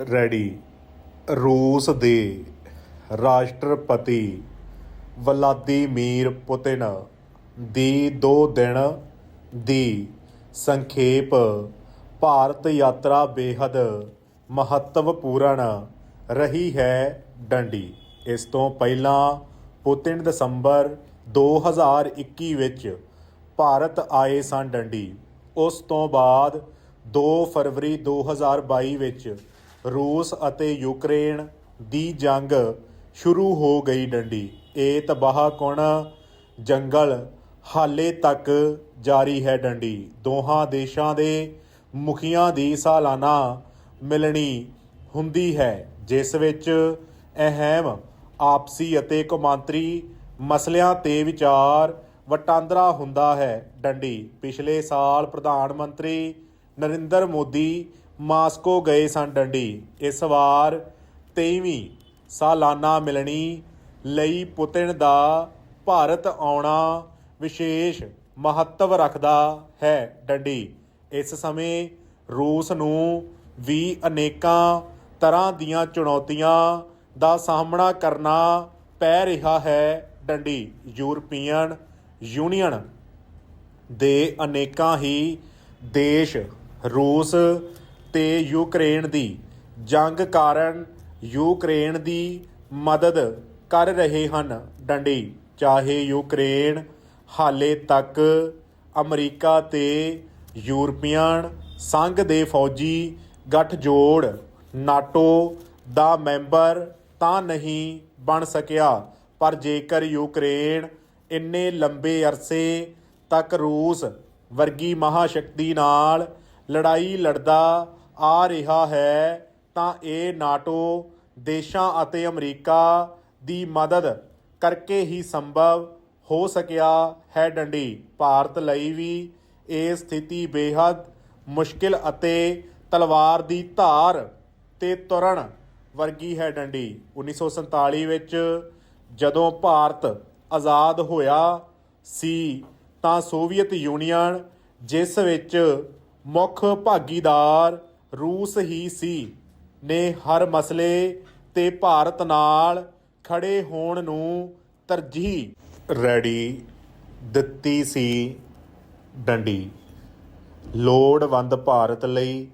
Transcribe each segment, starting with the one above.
Ready. ਰੂਸ ਦੇ ਰਾਸ਼ਟਰਪਤੀ ਵਲਾਦੀਮੀਰ ਪੁਤਿਨ ਦੀ 2 ਦਿਨ ਦੀ ਸੰਖੇਪ ਭਾਰਤ ਯਾਤਰਾ ਬੇहद ਮਹੱਤਵਪੂਰਨ ਰਹੀ ਹੈ ਡੰਡੀ। ਇਸ ਤੋਂ ਪਹਿਲਾਂ ਪੁਤਿਨ ਦਸੰਬਰ 2021 ਵਿੱਚ ਭਾਰਤ ਆਏ ਸਨ ਡੰਡੀ। ਉਸ ਤੋਂ ਬਾਅਦ 2 ਫਰਵਰੀ 2022 ਵਿੱਚ ਰੂਸ ਅਤੇ ਯੂਕਰੇਨ ਦੀ ਜੰਗ ਸ਼ੁਰੂ ਹੋ ਗਈ ਡੰਡੀ। ਇਹ ਤਬਾਹਕੁਨ ਜੰਗਲ ਹਾਲੇ ਤੱਕ ਜਾਰੀ ਹੈ ਡੰਡੀ। ਦੋਹਾਂ ਦੇਸ਼ਾਂ ਦੇ ਮੁਖੀਆਂ ਦੀ ਸਾਲਾਨਾ ਮਿਲਣੀ ਹੁੰਦੀ ਹੈ, ਜਿਸ ਵਿੱਚ ਅਹਿਮ ਆਪਸੀ ਅਤੇ ਕੌਮਾਂਤਰੀ ਮਸਲਿਆਂ ਤੇ ਵਿਚਾਰ ਵਟਾਂਦਰਾ ਹੁੰਦਾ ਹੈ। ਡੰਡੀ, ਪਿਛਲੇ ਸਾਲ ਪ੍ਰਧਾਨ ਮੰਤਰੀ ਨਰਿੰਦਰ ਮੋਦੀ ਮਾਸਕੋ ਗਏ ਸਨ ਡੰਡੀ। ਇਸ ਵਾਰ 23ਵੀਂ ਸਾਲਾਨਾ ਮਿਲਣੀ ਲਈ ਪੁਤਿਨ ਦਾ ਭਾਰਤ ਆਉਣਾ ਵਿਸ਼ੇਸ਼ ਮਹੱਤਵ ਰੱਖਦਾ ਹੈ ਡੰਡੀ। ਇਸ ਸਮੇਂ ਰੂਸ ਨੂੰ ਵੀ ਅਨੇਕਾਂ ਤਰ੍ਹਾਂ ਦੀਆਂ ਚੁਣੌਤੀਆਂ ਦਾ ਸਾਹਮਣਾ ਕਰਨਾ ਪੈ ਰਿਹਾ ਹੈ ਡੰਡੀ। ਯੂਰਪੀਅਨ ਯੂਨੀਅਨ ਦੇ ਅਨੇਕਾਂ ਹੀ ਦੇਸ਼ ਰੂਸ ਤੇ ਯੂਕਰੇਨ ਦੀ ਜੰਗ ਕਾਰਨ ਯੂਕਰੇਨ ਦੀ ਮਦਦ ਕਰ ਰਹੇ ਹਨ ਡੰਡੀ, ਚਾਹੇ ਯੂਕਰੇਨ ਹਾਲੇ ਤੱਕ ਅਮਰੀਕਾ ਤੇ ਯੂਰਪੀਅਨ ਸੰਘ ਦੇ ਫੌਜੀ ਗੱਠਜੋੜ ਨਾਟੋ ਦਾ ਮੈਂਬਰ ਤਾਂ ਨਹੀਂ ਬਣ ਸਕਿਆ, ਪਰ ਜੇਕਰ ਯੂਕਰੇਨ ਇੰਨੇ ਲੰਬੇ ਅਰਸੇ ਤੱਕ ਰੂਸ ਵਰਗੀ ਮਹਾਸ਼ਕਤੀ ਨਾਲ ਲੜਾਈ ਲੜਦਾ ਆ ਰਿਹਾ ਹੈ, ਤਾਂ ਇਹ ਨਾਟੋ ਦੇਸ਼ਾਂ ਅਤੇ ਅਮਰੀਕਾ ਦੀ ਮਦਦ ਕਰਕੇ ਹੀ ਸੰਭਵ ਹੋ ਸਕਿਆ ਹੈ ਡੰਡੀ। ਭਾਰਤ ਲਈ ਵੀ ਇਹ ਸਥਿਤੀ ਬੇहद ਮੁਸ਼ਕਿਲ ਅਤੇ ਤਲਵਾਰ ਦੀ ਧਾਰ ਤੇ ਤੁਰਨ ਵਰਗੀ ਹੈ ਡੰਡੀ। 1947 ਵਿੱਚ ਜਦੋਂ ਭਾਰਤ ਆਜ਼ਾਦ ਹੋਇਆ ਸੀ, ਤਾਂ ਸੋਵੀਅਤ ਯੂਨੀਅਨ ਜਿਸ ਵਿੱਚ ਮੁੱਖ ਭਾਗੀਦਾਰ ਰੂਸ ਹੀ ਸੀ, ਨੇ ਹਰ ਮਸਲੇ ਤੇ ਭਾਰਤ ਨਾਲ ਖੜੇ ਹੋਣ ਨੂੰ ਤਰਜੀਹ ਰੈਡੀ ਦਿੱਤੀ ਸੀ ਡੰਡੀ। ਲੋੜਵੰਦ ਭਾਰਤ ਲਈ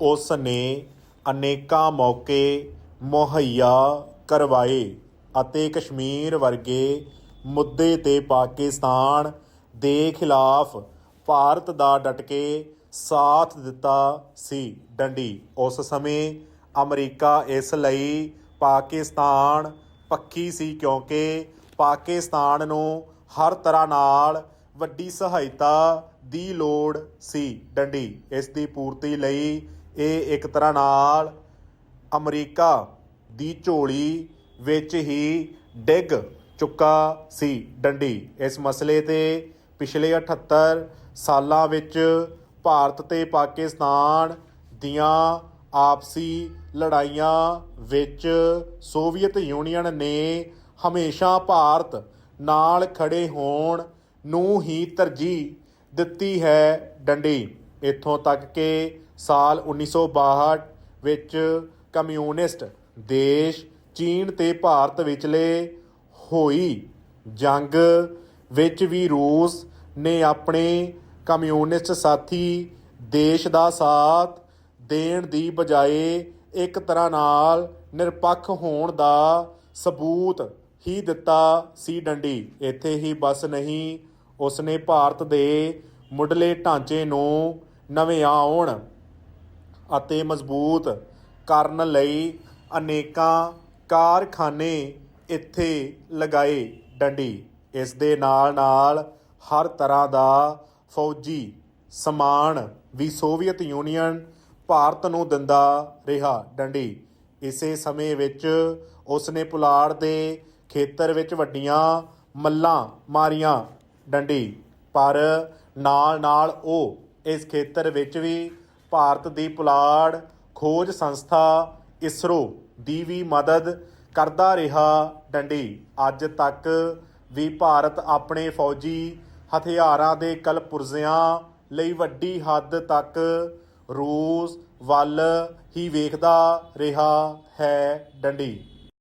ਉਸ ਨੇ ਅਨੇਕਾਂ ਮੌਕੇ ਮੁਹੱਈਆ ਕਰਵਾਏ ਅਤੇ ਕਸ਼ਮੀਰ ਵਰਗੇ ਮੁੱਦੇ ਤੇ ਪਾਕਿਸਤਾਨ ਦੇ ਖਿਲਾਫ ਭਾਰਤ ਦਾ ਡਟ ਕੇ ਸਾਥ ਦਿੱਤਾ ਸੀ। ਡੰਡੀ ਉਸ ਸਮੇਂ ਅਮਰੀਕਾ ਇਸ ਲਈ ਪਾਕਿਸਤਾਨ ਪੱਖੀ ਸੀ ਕਿਉਂਕਿ ਪਾਕਿਸਤਾਨ ਨੂੰ ਹਰ ਤਰ੍ਹਾਂ ਨਾਲ ਵੱਡੀ ਸਹਾਇਤਾ ਦੀ ਲੋੜ ਸੀ। ਡੰਡੀ ਇਸ ਦੀ ਪੂਰਤੀ ਲਈ ਇਹ ਇੱਕ ਤਰ੍ਹਾਂ ਨਾਲ ਅਮਰੀਕਾ ਦੀ ਝੋਲੀ ਵਿੱਚ ਹੀ ਡਿੱਗ ਚੁੱਕਾ ਸੀ। ਡੰਡੀ ਇਸ ਮਸਲੇ ਤੇ ਪਿਛਲੇ 78 ਸਾਲਾਂ ਵਿੱਚ ਭਾਰਤ ਤੇ ਪਾਕਿਸਤਾਨ ਦੀਆਂ ਆਪਸੀ ਲੜਾਈਆਂ ਵਿੱਚ ਸੋਵੀਅਤ ਯੂਨੀਅਨ ਨੇ ਹਮੇਸ਼ਾ ਭਾਰਤ ਨਾਲ ਖੜੇ ਹੋਣ ਨੂੰ ਹੀ ਤਰਜੀਹ ਦਿੱਤੀ ਹੈ ਡੰਡੀ। ਇੱਥੋਂ ਤੱਕ ਕਿ ਸਾਲ 1962 ਵਿੱਚ ਕਮਿਊਨਿਸਟ ਦੇਸ਼ ਚੀਨ ਤੇ ਭਾਰਤ ਵਿਚਲੇ ਹੋਈ ਜੰਗ ਵਿੱਚ ਵੀ ਰੂਸ ਨੇ ਆਪਣੇ ਕਮਿਊਨਿਸਟ ਸਾਥੀ ਦੇਸ਼ ਦਾ ਸਾਥ ਦੇਣ ਦੀ ਬਜਾਏ ਇੱਕ ਤਰ੍ਹਾਂ ਨਾਲ ਨਿਰਪੱਖ ਹੋਣ ਦਾ ਸਬੂਤ ਹੀ ਦਿੱਤਾ ਸੀ ਡੰਡੀ। ਇੱਥੇ ਹੀ ਬਸ ਨਹੀਂ, ਉਸਨੇ ਭਾਰਤ ਦੇ ਮੁੱਢਲੇ ਢਾਂਚੇ ਨੂੰ ਨਵਿਆਉਣ ਅਤੇ ਮਜ਼ਬੂਤ ਕਰਨ ਲਈ ਅਨੇਕਾਂ ਕਾਰਖਾਨੇ ਇੱਥੇ ਲਗਾਏ। ਡੰਡੀ, ਇਸ ਦੇ ਨਾਲ ਨਾਲ ਹਰ ਤਰ੍ਹਾਂ ਦਾ ਫੌਜੀ ਸਮਾਨ ਵੀ ਸੋਵੀਅਤ ਯੂਨੀਅਨ ਭਾਰਤ ਨੂੰ ਦਿੰਦਾ ਰਿਹਾ ਡੰਡੀ। ਇਸੇ ਸਮੇਂ ਵਿੱਚ ਉਸ ਨੇ ਪੁਲਾੜ ਦੇ ਖੇਤਰ ਵਿੱਚ ਵੱਡੀਆਂ ਮੱਲਾਂ ਮਾਰੀਆਂ ਡੰਡੀ। ਪਰ ਨਾਲ ਨਾਲ ਉਹ ਇਸ ਖੇਤਰ ਵਿੱਚ ਵੀ ਭਾਰਤ ਦੀ ਪੁਲਾੜ ਖੋਜ ਸੰਸਥਾ ਇਸਰੋ ਦੀ ਵੀ ਮਦਦ ਕਰਦਾ ਰਿਹਾ ਡੰਡੀ। ਅੱਜ ਤੱਕ ਵੀ ਭਾਰਤ ਆਪਣੇ ਫੌਜੀ ਹਥਿਆਰਾਂ ਦੇ ਕਲਪੁਰਜ਼ਿਆਂ ਲਈ ਵੱਡੀ ਹੱਦ ਤੱਕ ਰੂਸ ਵੱਲ ਹੀ ਵੇਖਦਾ ਰਿਹਾ ਹੈ ਡੰਡੀ।